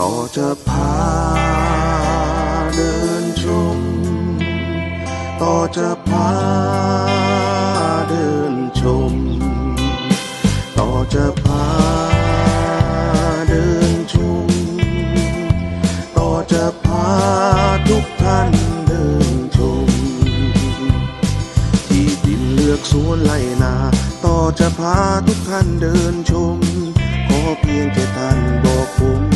ต่อจะพาเดินชม ต่อจะพาเดินชม ต่อจะพาเดินชม ต่อจะพาทุกท่านเดินชม ที่ดินเลือกสวนไล่นา ต่อจะพาทุกท่านเดินชม ขอเพียงแค่ท่านบอกผม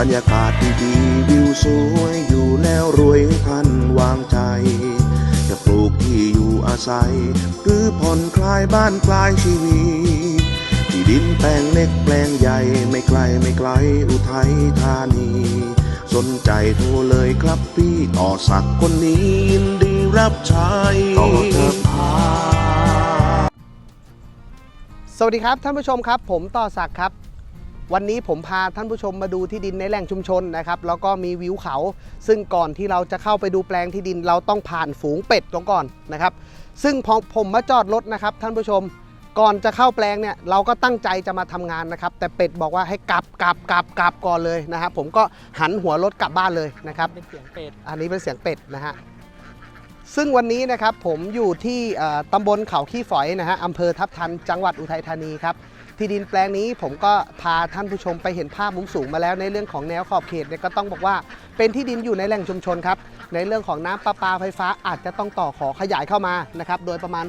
รรยากาศดีๆวิวสวยอยู่แล้วรวยท่านวางใจ จะปลูกที่อยู่อาศัย หรือผ่อนคลายบ้านคลายชีวิตที่ดินแปลงเล็กแปลงใหญ่ไม่ไกลไม่ไกลอุทัยธานี สนใจโทรเลยครับพี่ต่อสักคนนี้ยินดีรับใช้ต่อจะพาสวัสดีครับท่านผู้ชมครับ ผมต่อศักดิ์ครับ วันนี้ผมพาท่านผู้ชมมาดูที่ดินในแหล่งชุมชนนะครับแล้วก็มีวิวเขา ซึ่งก่อนที่เราจะเข้าไปดูแปลงที่ดินเราต้องผ่านฝูงเป็ดก่อนนะครับ ซึ่งพอผมมาจอดรถนะครับ ท่านผู้ชมก่อนจะเข้าแปลงเนี่ยเราก็ตั้งใจจะมาทำงานนะครับ แต่เป็ดบอกว่าให้กลับกลับกลับกลับก่อนเลยนะครับผมก็หันหัวรถกลับบ้านเลยนะครับเป็นเสียงเป็ดอันนี้เป็นเสียงเป็ดนะฮะซึ่งวันนี้นะครับผมอยู่ที่เอ่อตำบลเขาขี้ฝอยนะฮะอำเภอทับทันจังหวัดอุทัยธานีครับ ที่ดินแปลงนี้ผมก็พาท่านผู้ชมไปเห็นภาพมุมสูงมาแล้วในเรื่องของแนวขอบเขตเนี่ยก็ต้องบอกว่าเป็นที่ดินอยู่ในแหล่งชุมชนครับในเรื่องของน้ำประปาไฟฟ้าอาจจะต้องต่อขอขยายเข้ามานะครับโดยประมาณ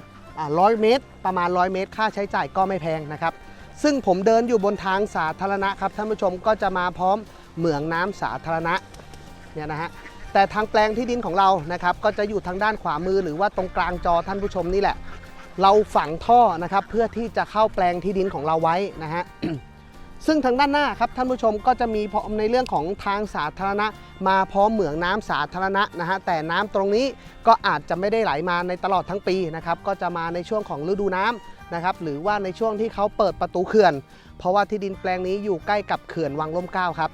ร้อยเมตร ประมาณ 100 เมตร ค่าใช้จ่ายก็ไม่แพงนะครับซึ่งผมเดินอยู่บนทางสาธารณะครับท่านผู้ชมก็จะมาพร้อมเหมืองน้ำสาธารณะเนี่ยนะฮะแต่ทางแปลงที่ดินของเรานะครับก็จะอยู่ทางด้านขวามือหรือว่าตรงกลางจอท่านผู้ชมนี่แหละ เราฝังท่อนะครับเพื่อที่จะเข้าแปลงที่ดินของเราไว้นะฮะ ซึ่งทางด้านหน้าครับท่านผู้ชมก็จะมีพร้อมในเรื่องของทางสาธารณะ มาพร้อมเหมืองน้ำสาธารณะนะฮะแต่น้ำตรงนี้ก็อาจจะไม่ได้ไหลมาในตลอดทั้งปีนะครับก็จะมาในช่วงของฤดูน้ำนะครับหรือว่าในช่วงที่เขาเปิดประตูเขื่อน เพราะว่าที่ดินแปลงนี้อยู่ใกล้กับเขื่อนวังล่มเก้าครับ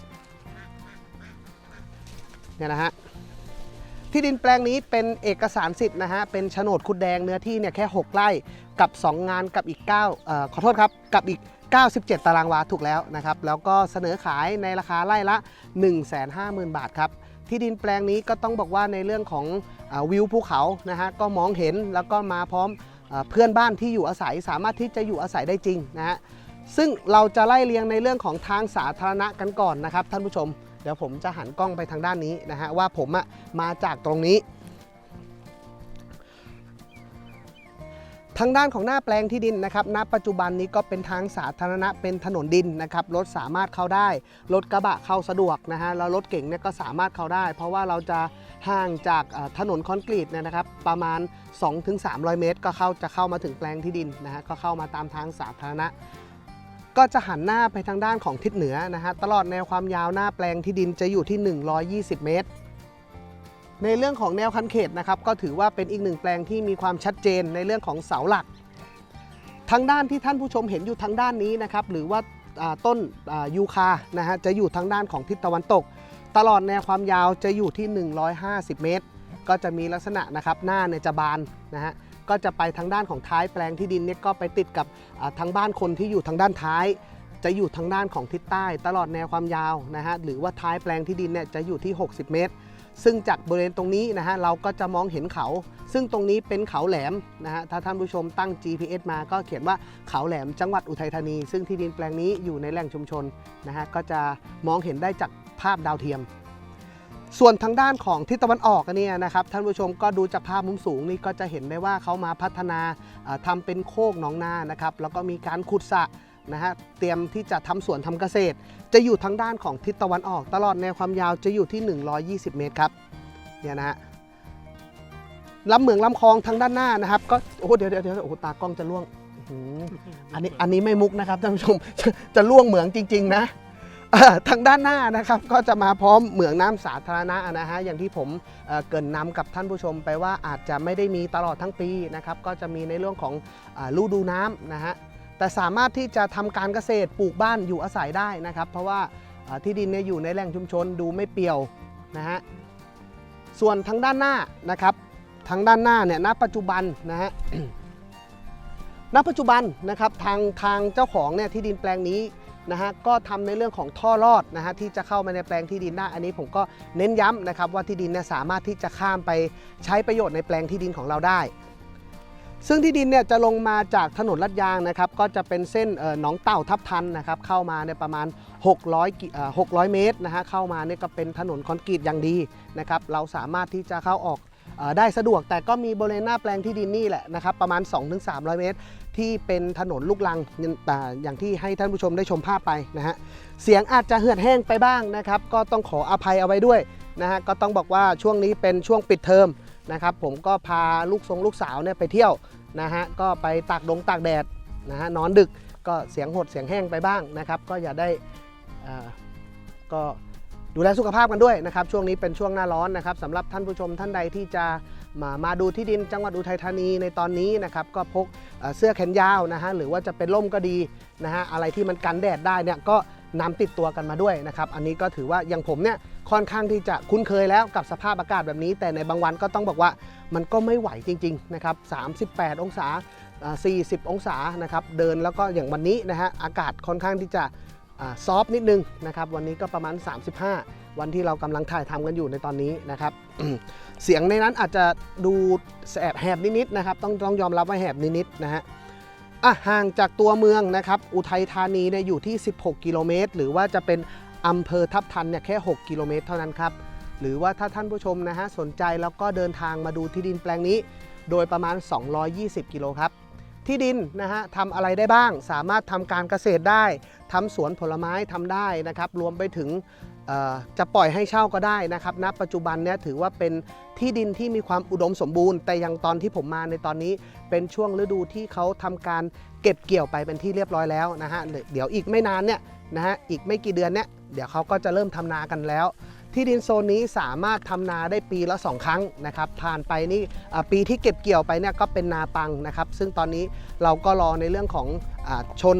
เนี่ยนะฮะ ที่ดินแปลงนี้เป็นเอกสารสิทธิ์นะฮะ เป็นโฉนดคุดแดงเนื้อที่เนี่ยแค่ 6 ไร่กับ 2 งานกับอีก9เอ่อขอโทษครับ กับอีก 97 ตารางวาถูกแล้วนะครับ แล้วก็เสนอขายในราคาไร่ละ 150,000 บาทครับ ที่ดินแปลงนี้ก็ต้องบอกว่าในเรื่องของอวิวภูเขานะฮะ ก็มองเห็นแล้วก็มาพร้อมเพื่อนบ้านที่อยู่อาศัยสามารถที่จะอยู่อาศัยได้จริงนะฮะ ซึ่งเราจะไล่เรียงในเรื่องของทางสาธารณะกันก่อนนะครับท่านผู้ชม ดี๋ยวผมจะหันกล้องไปทางด้านนี้นะฮะว่าผมอะมาจากตรงนี้ ทางด้านของหน้าแปลงที่ดินนะครับณปัจจุบันนี้ก็เป็นทางสาธารณะเป็นถนนดินนะครับรถสามารถเข้าได้รถกระบะเข้าสะดวกนะฮะแล้วรถเก่งเนี่ยก็สามารถเข้าได้ เพราะว่าเราจะห่างจากถนนคอนกรีตเนี่ยนะครับ ประมาณ 2-300 เมตร ก็เข้าจะเข้ามาถึงแปลงที่ดินนะฮะก็เข้ามาตามทางสาธารณะ ก็จะหันหน้าไปทางด้านของทิศเหนือนะฮะตลอดแนวความยาวหน้าแปลงที่ดินจะอยู่ที่ 120 เมตร ในเรื่องของแนวคันเขตนะครับก็ถือว่าเป็นอีกหนึ่งแปลงที่มีความชัดเจนในเรื่องของเสาหลัก ทางด้านที่ท่านผู้ชมเห็นอยู่ทางด้านนี้นะครับหรือว่าาต้นยูคานะฮะจะอยู่ทางด้านของทิศตะวันตก ตลอดแนวความยาวจะอยู่ที่ 150 เมตร ก็จะมีลักษณะนะครับหน้าเนี่ยจะบานนะฮะ ก็จะไปทางด้านของท้ายแปลงที่ดินเนี่ยก็ไปติดกับทางบ้านคนที่อยู่ทางด้านท้าย จะอยู่ทางด้านของทิศใต้ ตลอดแนวความยาวนะฮะหรือว่าท้ายแปลงที่ดินเนี่ยจะอยู่ที่ 60 เมตร ซึ่งจากบริเวณตรงนี้นะฮะเราก็จะมองเห็นเขา ซึ่งตรงนี้เป็นเขาแหลมนะฮะถ้าท่านผู้ชมตั้ง GPS มาก็เขียนว่าเขาแหลมจังหวัดอุทัยธานี ซึ่งที่ดินแปลงนี้อยู่ในแหล่งชุมชนนะฮะก็จะมองเห็นได้จากภาพดาวเทียม ส่วนทางด้านของทิศตะวันออกเนี่ยนะครับท่านผู้ชมก็ดูจากภาพมุมสูงนี่ก็จะเห็นได้ว่าเขามาพัฒนาเอ่อทำเป็นโคกหนองนานะครับแล้วก็มีการขุดสระนะฮะเตรียมที่จะทำสวนทำเกษตร จะอยู่ทางด้านของทิศตะวันออก ตลอดแนวความยาวจะอยู่ที่ 120 เมตรครับเนี่ยนะฮะลำเหมืองลำคลองทางด้านหน้านะครับ ก็โอ้เดี๋ยวเดี๋ยวเดี๋ยวโอ้ตากล้องจะล่วงอันนี้อันนี้ไม่มุกนะครับท่านผู้ชมจะล่วงเหมืองจริง ๆ นะ ทางด้านหน้านะครับก็จะมาพร้อมเหมืองน้ำสาธารณะนะฮะอย่างที่ผมเเกินนำกับท่านผู้ชมไปว่าอาจจะไม่ได้มีตลอดทั้งปีนะครับก็จะมีในเรื่องของฤดูน้ำนะฮะแต่สามารถที่จะทำการเกษตรปลูกบ้านอยู่อาศัยได้นะครับ เพราะว่าอ่าที่ดินเนี่ยอยู่ในแหล่งชุมชนดูไม่เปี่ยวนะฮะส่วนทางด้านหน้านะครับทางด้านหน้าเนี่ยณปัจจุบันนะฮะณปัจจุบันนะครับทางทางเจ้าของเนี่ยที่ดินแปลงนี้ นะฮะก็ทำในเรื่องของท่อรอดนะฮะที่จะเข้ามาในแปลงที่ดินได้อันนี้ผมก็เน้นย้ำนะครับว่าที่ดินเนี่ยสามารถที่จะข้ามไปใช้ประโยชน์ในแปลงที่ดินของเราได้ ซึ่งที่ดินเนี่ยจะลงมาจากถนนลาดยางนะครับก็จะเป็นเส้นหนองเต่าทับทันนะครับเข้ามาในประมาณ 600กิเอ่อ600 เมตรนะฮะเข้ามาเนี่ยก็เป็นถนนคอนกรีตอย่างดีนะครับเราสามารถที่จะเข้าออกได้สะดวกแต่ก็มีบริเวณหน้าแปลงที่ดินนี่แหละนะครับประมาณ 2-300 เมตร ที่เป็นถนนลูกลังอ่อย่างที่ให้ท่านผู้ชมได้ชมภาพไปนะฮะเสียงอาจจะเหือดแห้งไปบ้างนะครับ ก็ต้องขออภัยเอาไว้ด้วยนะฮะก็ต้องบอกว่าช่วงนี้เป็นช่วงปิดเทอมนะครับ ผมก็พาลูกทรงลูกสาวเนี่ยไปเที่ยวนะฮะก็ไปตากดงตากแดดนะฮะนอนดึกก็เสียงหดเสียงแห้งไปบ้างนะครับ ก็อย่าได้อ่าก็ ดูแลสุขภาพกันด้วยนะครับ ช่วงนี้เป็นช่วงหน้าร้อนนะครับสำหรับท่านผู้ชมท่านใดที่จะมามาดูที่ดินจังหวัดอุทัยธานีในตอนนี้นะครับก็พกเสื้อแขนยาวนะฮะหรือว่าจะเป็นร่มก็ดีนะฮะอะไรที่มันกันแดดได้เนี่ยก็นำติดตัวกันมาด้วยนะครับอันนี้ก็ถือว่าอย่างผมเนี่ยค่อนข้างที่จะคุ้นเคยแล้วกับสภาพอากาศแบบนี้ แต่ในบางวันก็ต้องบอกว่ามันก็ไม่ไหวจริงๆนะครับ38 องศาอ่า40 องศานะครับเดินแล้วก็อย่างวันนี้นะฮะอากาศค่อนข้างที่จะ ซอฟนิดนึงนะครับวันนี้ก็ประมาณ 35 วันที่เรากำลังถ่ายทำกันอยู่ในตอนนี้นะครับ เสียงในนั้นอาจจะดูแอบแหบนิดๆนะครับต้องต้องยอมรับว่าแหบนิดๆนะฮะอะห่างจากตัวเมืองนะครับอุทัยธานีเนี่ยอยู่ที่ 16 กิโลเมตร หรือว่าจะเป็นอำเภอทับทันเนี่ยแค่ 6 กิโลเมตรเท่านั้นครับหรือว่าถ้าท่านผู้ชมนะฮะสนใจแล้วก็เดินทางมาดูที่ดินแปลงนี้ โดยประมาณ 220 กิโลครับ ที่ดินนะฮะทำอะไรได้บ้าง สามารถทำการเกษตรได้ทำสวนผลไม้ทำได้นะครับรวมไปถึงจะปล่อยให้เช่าก็ได้นะครับณปัจจุบันเนี่ยถือว่าเป็นที่ดินที่มีความอุดมสมบูรณ์ แต่ยังตอนที่ผมมาในตอนนี้เป็นช่วงฤดูที่เขาทำการเก็บเกี่ยวไปเป็นที่เรียบร้อยแล้วนะฮะเดี๋ยวอีกไม่นานเนี่ยนะฮะอีกไม่กี่เดือนเนี่ยเดี๋ยวเขาก็จะเริ่มทำนากันแล้ว ที่ดินโซนนี้สามารถทำนาได้ปีละ 2 ครั้งนะครับผ่านไปนี่ปีที่เก็บเกี่ยวไปเนี่ยก็เป็นนาปังนะครับ ซึ่งตอนนี้เราก็รอในเรื่องของอชน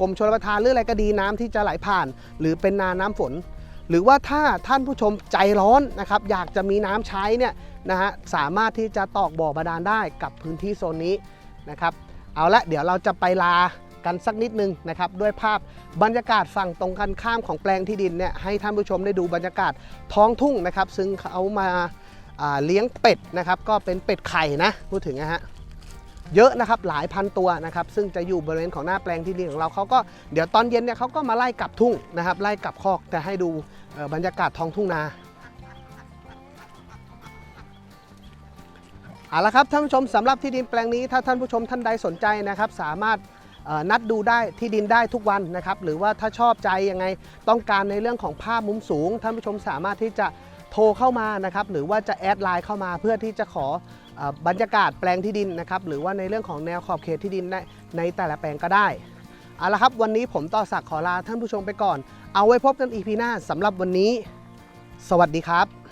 กรมชลประทานหรืออะไรก็ดีน้ำที่จะไหลผ่าน หรือเป็นนาน้ำฝน หรือว่าถ้าท่านผู้ชมใจร้อนนะครับอยากจะมีน้ำใช้เนี่ยนะฮะสามารถที่จะตอกบ่อบาดาลได้กับพื้นที่โซนนี้นะครับเอาละเดี๋ยวเราจะไปลา กันสักนิดนึงนะครับด้วยภาพบรรยากาศฝั่งตรงกันข้ามของแปลงที่ดินเนี่ยให้ท่านผู้ชมได้ดูบรรยากาศท้องทุ่งนะครับ ซึ่งเขามาาเลี้ยงเป็ดนะครับ ก็เป็นเป็ดไข่นะพูดถึงนะฮะเยอะนะครับหลายพันตัวนะครับซึ่งจะอยู่บริเวณของหน้าแปลงที่ดินของเราเขาก็เดี๋ยวตอนเย็นเนี่ยเขาก็มาไล่กลับทุ่งนะครับ ไล่กลับคอกแต่ให้ดูบรรยากาศท้องทุ่งนาเอาละครับท่านผู้ชมสำหรับที่ดินแปลงนี้ถ้าท่านผู้ชมท่านใดสนใจนะครับ สามารถ นัดดูได้ที่ดินได้ทุกวันนะครับ หรือว่าถ้าชอบใจยังไงต้องการในเรื่องของภาพมุมสูง ท่านผู้ชมสามารถที่จะโทรเข้ามานะครับหรือว่าจะแอดไลน์เข้ามาเพื่อที่จะขออบรรยากาศแปลงที่ดินนะครับหรือว่าในเรื่องของแนวขอบเขตที่ดินในในแต่ละแปลงก็ได้เอาละครับวันนี้ผมต่อศักขอลาท่านผู้ชมไปก่อน เอาไว้พบกันอีพีหน้าสำหรับวันนี้ สวัสดีครับ